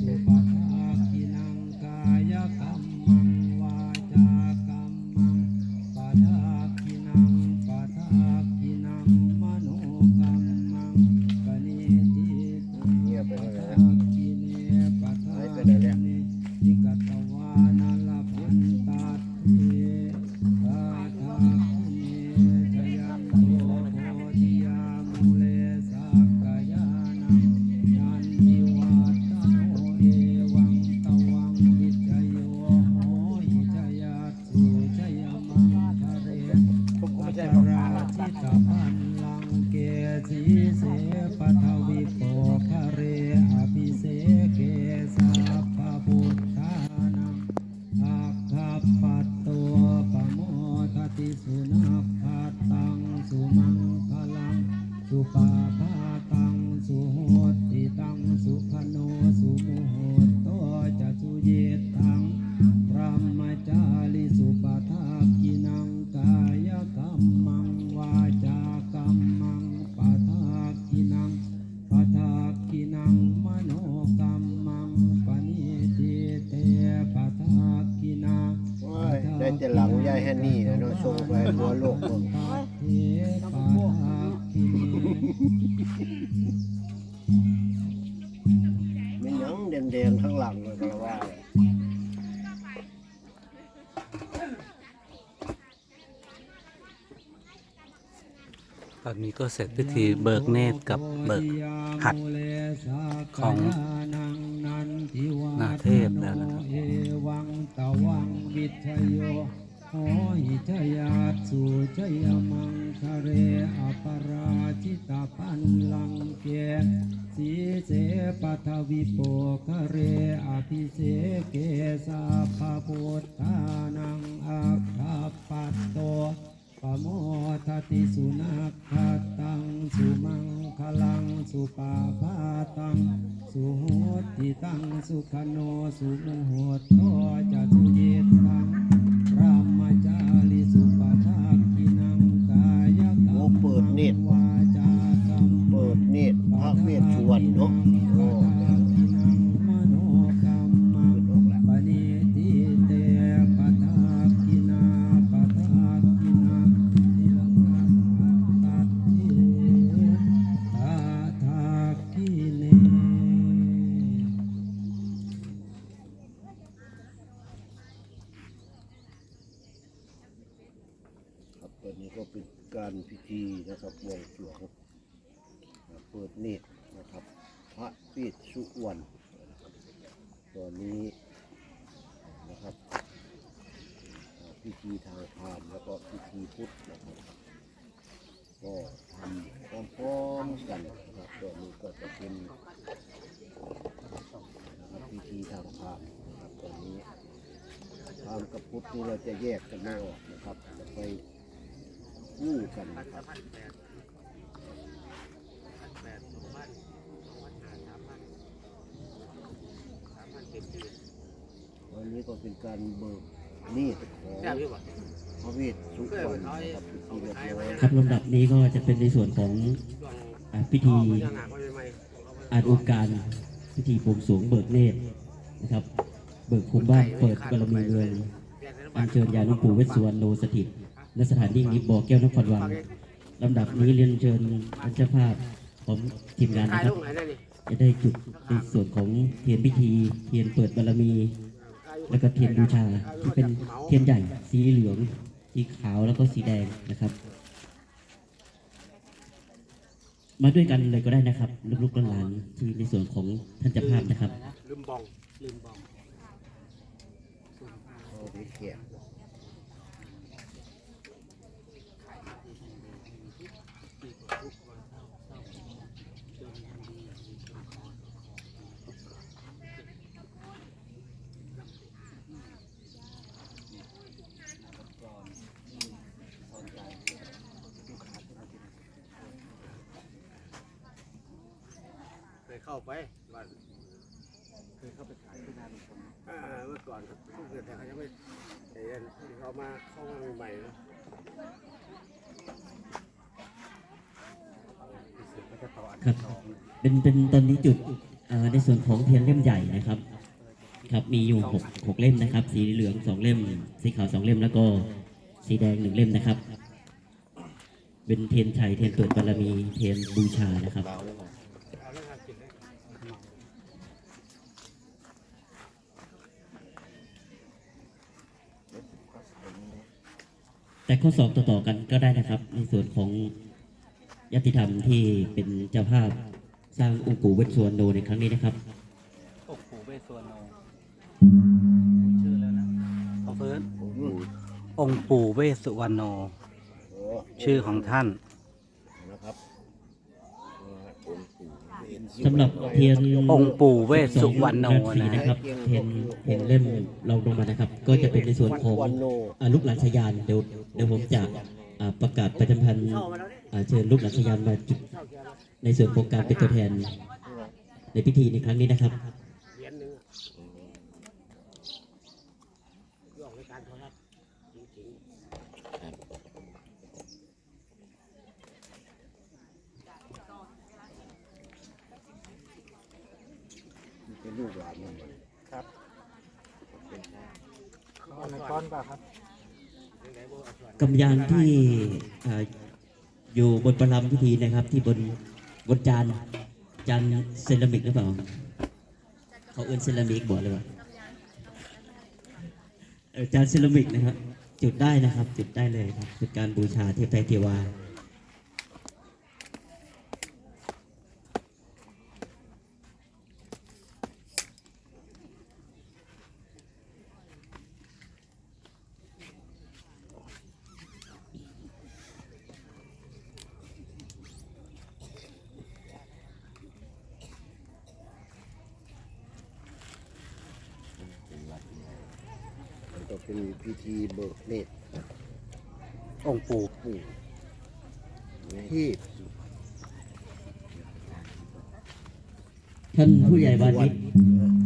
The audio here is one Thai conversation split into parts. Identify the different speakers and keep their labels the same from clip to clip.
Speaker 1: สุป ติสุนัขขัตตังสุมังคลังสุปาภาตัง
Speaker 2: แต่หลังยายแฮนนี่นะเนาะส่งไปหัวโลกเบิ่ง
Speaker 1: เทปทากิเน
Speaker 2: มีหยังแดงๆข้างหลังเลยก็ว่าเลย
Speaker 3: ตอนนี้ก็เสร็จพิธีเบิกเนตรกับเบิกหัดของนาเทพแล้วนะครับ
Speaker 1: เอวังตวังวิทยโยโหหิชยาสุชยมังคะเรอปราชิตาพันลังเกสีเสปัทวิโปคเรอภิเสเกสาภพุทธานังอัคคปัตโต ปโมทติสุนัขขัตตังสุมังคลังสุปาพาตังสุโหติตังสุขโนสุโมโหโต
Speaker 2: พระเวชสุวรรณนะครับตอนนี้นะครับพิธีทางพาหมณ์แล้วก็พิธีพุทธนะครับก็ทำพร้อมๆกันนะครับตอนนี้ก็จะเป็นนะครับพิธีทางพาหมณ์นะครับตอนนี้พาหมณ์กับพุทธนี่เราจะแยกกันไม่ออกนะครับจะไปคู่กันนะครับันนี้ก็เป็นการเบิกนตรของพระเวทสุวรรณนะครับพิธีเรียบร้อย
Speaker 4: ครับลำดับนี้ก็จะเป็นในส่วนของอ่าพิธีอาอุการพิธีบวงสรวงเบิกเนตรนะครับ เบิกภูมิบ้านเปิดบารมีเมืองอัญเชิญยาหลวงปู่เวสสุวรรณโนสถิตณสถานที่นี้บ่อแก้วนครวังลำดับนี้เรียนเชิญท่านเจ้าภาพของทีมงานนะครับ จะได้จุดในส่วนของเทียนพิธี เทียนเปิดบารมี แล้วก็เทียนบูชาที่เป็นเทียนใหญ่สีเหลืองสีขาวแล้วก็สีแดงนะครับ มาด้วยกันเลยก็ได้นะครับลูกๆหลานๆที่ในส่วนของท่านเจ้าภาพนะครับ
Speaker 5: ลืมบองลืมบอง
Speaker 2: โอาไปแขก
Speaker 5: เค ยเข้าไปบ้านเคยเข้าไปขายที่นาลุงพลอ่าเมื่อก่อนครับเกิดแต่เขายังไม่ไอ้นั่นเขามาเข้ามาใหม่ๆนะเสร็จแล้วก็ต่ออัน
Speaker 4: ครับ
Speaker 5: ที่สอง
Speaker 4: เป็นเป็นตอนนี้จุดเอ่อในส่วนของเทียนเล่มใหญ่นะครับ ครับมีอยู่หกหกเล่มนะครับ สีเหลืองสองเล่ม สีขาวสองเล่มแล้วก็สีแดงหนึ่งเล่มนะครับ เป็นเทียนชัยเทียนเปิดบารมีเทียนบูชานะครับ แต่ข้อสอบต่อๆกันก็ได้นะครับ ในส่วนของยติธรรมที่เป็นเจ้าภาพสร้างองค์ปู่เวชสวรรณโนในครั้งนี้นะครับ
Speaker 3: โอ้โหเวสสวรรณโนชื่อแล้วนะขอเฟิร์นองค์ปู่เวสสุวรรณโน
Speaker 2: โอ้
Speaker 3: ชื่อของท่าน
Speaker 2: นะครับ
Speaker 4: สำหรับเทียน
Speaker 3: องค์ปู่เวสสุวรรณโน
Speaker 4: สี
Speaker 3: นะ
Speaker 4: นะครับเทียนเทียนเล่มเราลงมานะครับ ก็จะเป็นในส่วนของ
Speaker 2: วันโน
Speaker 4: อ่าลูกหลานชายานเดี๋ยวเดี๋ยวผมจะอ่าประกาศประจำพันธ์อ่าเชิญลูกหลานชายานมาจุดในส่วนของการเป็นตัวแทนในพิธีในครั้งนี้นะครับ
Speaker 5: เหรียญหนึ่งยออกรายการโทรทัศน์จริง
Speaker 2: เป็นลูกหลานมัน
Speaker 4: กำยานที่อ่าอยู่บนประลำพิธีนะครับ ที่บนบนจานจานเซรามิกหรือเปล่า เขาเอื้นเซรามิกบอกเลยว่าเออจานเซรามิกนะครับ จุดได้นะครับ จุดได้เลยครับเป็นการบูชาเทพไตรเทวา
Speaker 2: ก็เป็นพิธีเบิกเนตร
Speaker 3: องค์ปู่
Speaker 2: ปู่เทพ
Speaker 4: ท่านผู้ใหญ่บ้านนี้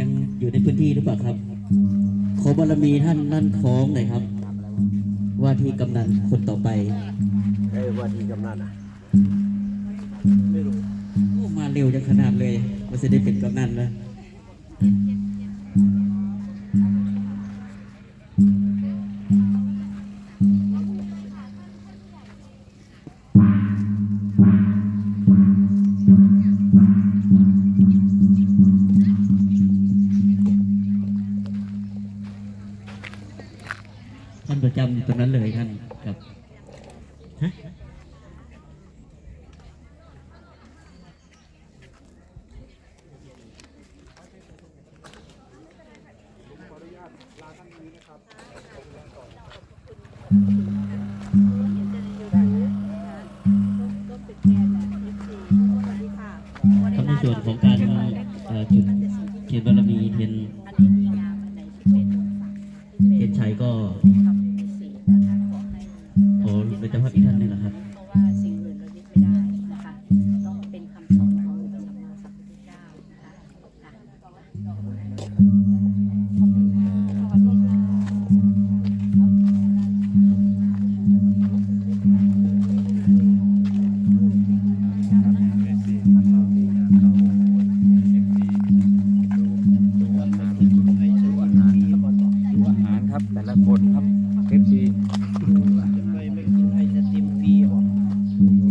Speaker 4: ยังอยู่ในพื้นที่หรือเปล่าครับ ขอบารมีท่านนั่นคล้องหน่อยครับ ว่าที่กำนันคนต่อไป
Speaker 2: ไอ้ว่าที่กำนันอะ
Speaker 4: โอ้มาเร็วจังขนาดเลยว่าจะได้เป็นกำนันแล้านประจำอยู่ตรงนั้นเลยท่านนี้นะครับ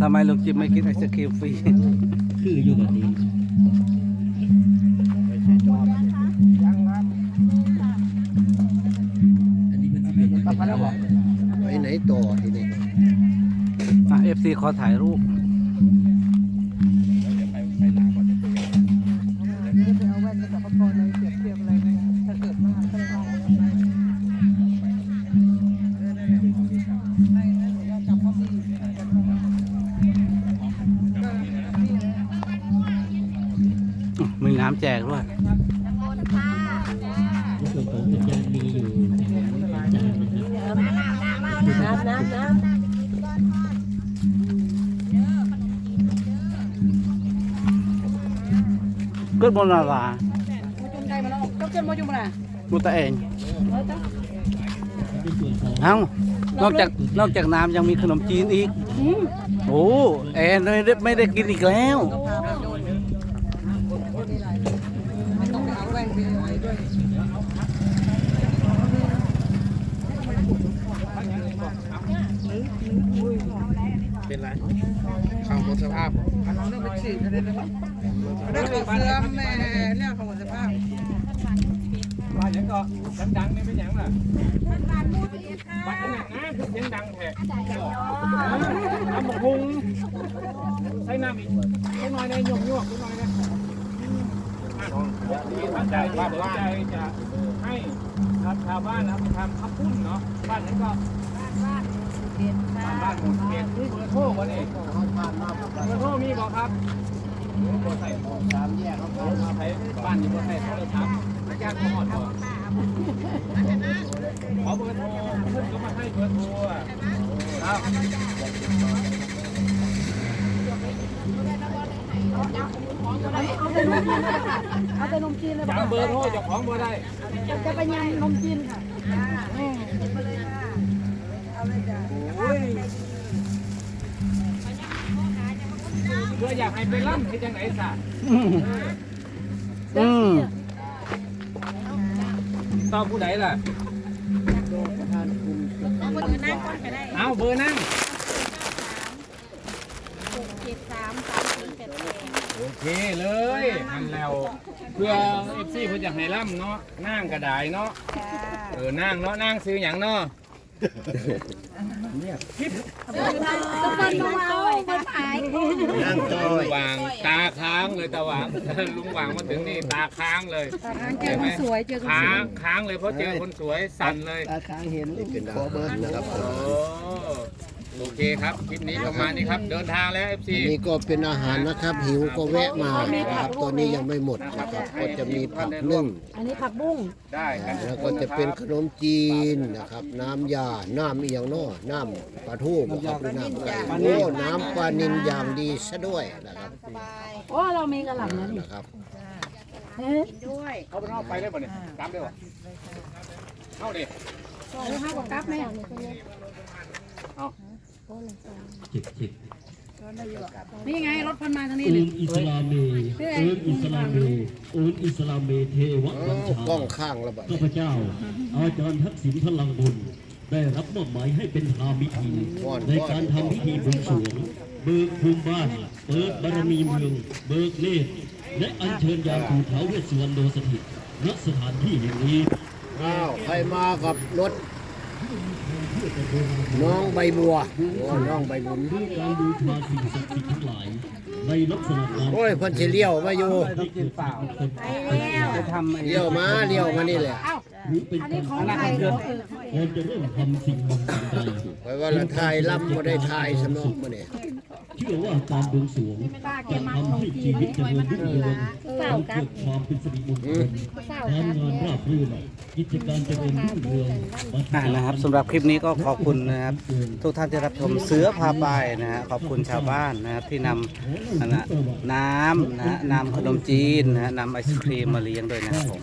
Speaker 6: ทำ
Speaker 3: ไมลุงจิมไม่กินไอศครีมฟรี
Speaker 4: คืออยู่แบบนี้อันนี้มันเป็นไปแล้วบอก
Speaker 2: ไปไหนต่อทีนี้
Speaker 3: เอฟซีขอถ่ายรูป แจกด้วย
Speaker 4: ในส่วนของสัญญาณมีอยู่สามจานนะครับ
Speaker 6: น้ำน้ำน้ำ
Speaker 3: ขึ้นบนนาร
Speaker 6: มใจมาแล้วก็เกินมาจุ่มนะ
Speaker 3: ดูตัวเอง
Speaker 4: ในส่วนของ
Speaker 3: เอ้านอกจากนอกจากน้ำยังมีขนมจีนอีก โอ้แอนไม่ได้ไม่ได้กินอีกแล้ว
Speaker 5: เป็นไร ข่าวหมดสภาพ
Speaker 7: เราไปฉีดอะไรนะเรื่องเสื่อมแม่เรื่องของสภาพ
Speaker 8: ว่าอย่างก็ดังๆนี่เป็นอย่างล่ะบ้านนั้นนะเสียงดังแท้น้ำพุงใช้น้ำอีกใช้น้อยในหยวกหยวกหน่อยนะตั้งใจว่าตั้งใจจะให้ชาวบ้านนะครับทำข้าวปุ้นเนาะบ้านนั้นก็บ้านบ้าน หมู่เขตมีเบอร์โทรวะนี่เบอร์โทรมีบอกครับบ่ใส่
Speaker 2: สามแยกครับ
Speaker 8: ใช้บ้านอยู่บนใส่โทรศัพท์ญาติเขาหอดบ่ขอเบอร์โทรเพิ่นก็มาให้เบอร์โทรอะครับ
Speaker 6: เอาแต่นมจีนเลย
Speaker 8: จำเบอร์โทรเจ้าของบ่ได้
Speaker 6: จะไปยำนมจีนค่ะ
Speaker 8: เพื่ออยากให้ไปล่ำให้จังไหนซะ
Speaker 3: อืม
Speaker 8: ตอบผู้ใดล่ะเอาเบอร์นั่ง
Speaker 6: เจ็ดสามสามสี่แปดแปด
Speaker 8: โอเคเลยอันแล้วเพื่อเอฟซีเพื่ออยากให้ล่ำเนาะนั่งกระดายเนาะเออนั่งเนาะนั่งซื้ออย่างเนาะ
Speaker 6: ต้องเป็นน้องเอาเป็นขาย
Speaker 2: นั่งจอย
Speaker 8: วางตาค้างเลยตาหวาง ลุงหวางมาถึงนี่ตาค้างเลย
Speaker 6: เจอคนสวยเจอคนสวยค้า
Speaker 8: งค้างเลยเพราะเจอคนสวยสั่นเลย
Speaker 2: ตาค้างเห็นขอเบิร์นะครับ
Speaker 8: โอ้ เคครับคลิปนี้ประมาณนี้ครับ เดินทางแล้ว FC
Speaker 2: อันนี้ก็เป็นอาหารนะครับ หิวก็แวะมานะครับตอนนี้ยังไม่หมดนะครับก็จะมีผักนึ่ง
Speaker 6: อันนี้ผักบุ้ง
Speaker 8: ได้กัน
Speaker 2: แล้วก็จะเป็นขนมจีนนะครับ น้ำยา น้ำเอียงเนอน้ำปลาทูบ่ครับหรือน้ำไก่โอ้น้ำปลานินอย่างดีซะด้วยนะครับ
Speaker 6: โอ้เรามีกระหล่ำนะนี่
Speaker 2: นะครับ
Speaker 6: เฮ้ย
Speaker 8: เขาไปนอกไปได้ป่ะเนี่ยกลับได้ป่ะเข้าดิ
Speaker 6: เราห้ากับกับไหม
Speaker 4: เจ็บเจ็บ
Speaker 6: นี่ไงรถพันมาทางนี้
Speaker 4: อู
Speaker 6: เลย
Speaker 4: นอิสลามเมอูนอิสลามเมอูนอิสลามเมเทวะ
Speaker 2: โอ้
Speaker 4: บัญชาก
Speaker 2: ล้องข้างระบาด
Speaker 4: ข้าพเจ้า อาจารย์ทักษิณพลังบุญได้รับมอบหมายให้เป็นทามิธี ในการทำพิธีบวงสรวง เบิกภูมิบ้าน เปิดบารมีเมือง เบิกเนตรและอัญเชิญยานภูเขาเวสสุวรรณโดสถิตณสถานที่แห่งนี้
Speaker 2: อ้าวใครมากับรถ น้องใบบัวโอ้น้องใบบุญ
Speaker 4: ด้วยการบูชาสิ่งศักดิ์สิทธิ์ทั้งหลายในลักษณะการ
Speaker 2: โอ้ยเพิ่นสิเลี้ยวมาอยู่
Speaker 4: ที่เกิดเปล่า
Speaker 3: จะทำไอ้
Speaker 2: เลี้ยวมาเลี้ยวมานี่แหละ
Speaker 4: หรือเป็นการ
Speaker 6: ของใครเขาเออ
Speaker 4: ก่อนจะเริ่มทำสิ่งหนึ่งสิ่งใด
Speaker 2: ไปว่าละทายล่ำบ่ได้ทายสนองมาเนี่ย
Speaker 4: เชื่อว่าการบวงสรวงจะทำให้ชีวิตเจริญรุ่งเรืองมันเกิดความเป็นสิริมงคลการงานราบรื่น กิจการเจริญรุ่งเรือง
Speaker 3: อ่านะครับสำหรับคลิปนี้ก็ขอบคุณนะครับ ทุกท่านที่รับชมเสือพาไปนะฮะขอบคุณชาวบ้านนะครับที่นำนะน้ำนะฮะนำขนมจีนนะฮะนำไอศครีมมาเลี้ยงด้วยนะครับผม